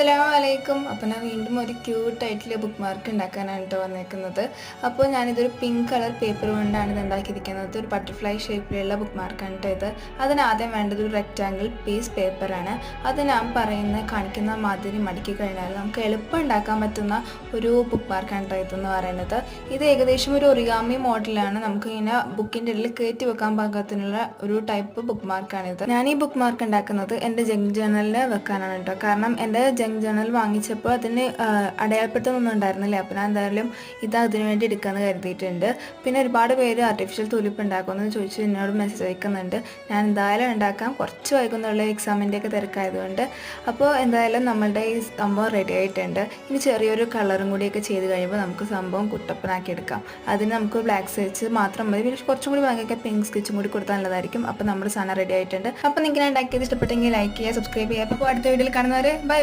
അസ്സലാമു അലൈക്കും അപ്പോൾ ഞാൻ വീണ്ടും ഒരു ക്യൂട്ട് ആയിട്ടുള്ള ബുക്ക് മാർക്ക് ഉണ്ടാക്കാനാണ് വന്നേക്കുന്നത്. അപ്പോൾ ഞാനിതൊരു പിങ്ക് കളർ പേപ്പർ കൊണ്ടാണ് ഇത് ഉണ്ടാക്കിയിരിക്കുന്നത്. ഒരു ബട്ടർഫ്ലൈ ഷേപ്പിലുള്ള ബുക്ക് മാർക്കാണ് ഇത്. അതിനാദ്യം വേണ്ടത് ഒരു റെക്റ്റാങ്കിൾ പീസ് പേപ്പറാണ് അത് ഞാൻ പറയുന്ന കാണിക്കുന്ന മാതിരി മടക്കി കഴിഞ്ഞാൽ നമുക്ക് എളുപ്പം ഉണ്ടാക്കാൻ പറ്റുന്ന ഒരു ബുക്ക് മാർക്കാണ് ഇതെന്ന് പറയുന്നത്. ഇത് ഏകദേശം ഒരു ഒറിഗാമി മോഡലാണ് നമുക്ക് ഇങ്ങനെ ബുക്കിന്റെ ഇടയിൽ കയറ്റി വെക്കാൻ പാകത്തിനുള്ള ഒരു ടൈപ്പ് ബുക്ക് മാർക്കാണിത് ഞാൻ ഈ ബുക്ക് മാർക്ക് ഉണ്ടാക്കുന്നത് എന്റെ ജങ്ക് ജേണലിൽ വെക്കാനാണ് കേട്ടോ കാരണം എന്റെ ജേണൽ വാങ്ങിച്ചപ്പോൾ അതിന് ആ, അടയാളപ്പെടുത്തൊന്നും ഉണ്ടായിരുന്നില്ല. അപ്പോൾ ഞാൻ എന്തായാലും ഇത് അതിനു വേണ്ടി എടുക്കാമെന്ന് കരുതിയിട്ടുണ്ട്. പിന്നെ ഒരുപാട് പേര് ആർട്ടിഫിഷ്യൽ തുലിപ്പ് ഉണ്ടാക്കുമെന്ന് ചോദിച്ച് എന്നോട് മെസ്സേജ് അയക്കുന്നുണ്ട്. ഞാൻ എന്തായാലും ഉണ്ടാക്കാം. കുറച്ച് വൈകുന്നുള്ള എക്സാമിന്റെ ഒക്കെ തിരക്കായതുകൊണ്ട്. അപ്പോൾ എന്തായാലും നമ്മളുടെ ഈ സംഭവം റെഡി ആയിട്ടുണ്ട്. ഇനി ചെറിയൊരു കളറും കൂടിയൊക്കെ ചെയ്ത് കഴിയുമ്പോൾ നമുക്ക് സംഭവം കുട്ടപ്പനാക്കി എടുക്കാം. അതിന് നമുക്ക് ബ്ലാക്ക് സ്റ്റിച്ച് മാത്രം മതി. പിന്നെ കുറച്ചും കൂടി വാങ്ങിയൊക്കെ പിങ്ക് സ്റ്റിച്ചും കൂടി കൊടുത്താൽ നല്ലതായിരിക്കും. അപ്പോൾ നമ്മുടെ സാധനം റെഡി ആയിട്ടുണ്ട്. അപ്പോൾ നിങ്ങൾക്ക് ഞാൻ ഉണ്ടാക്കിയത് ഇഷ്ടപ്പെട്ടെങ്കിൽ ലൈക്ക് ചെയ്യുക സബ്സ്ക്രൈബ് ചെയ്യുക. അപ്പോൾ അടുത്ത വീഡിയോയിൽ കാണുന്നവരെ ബൈ ബൈ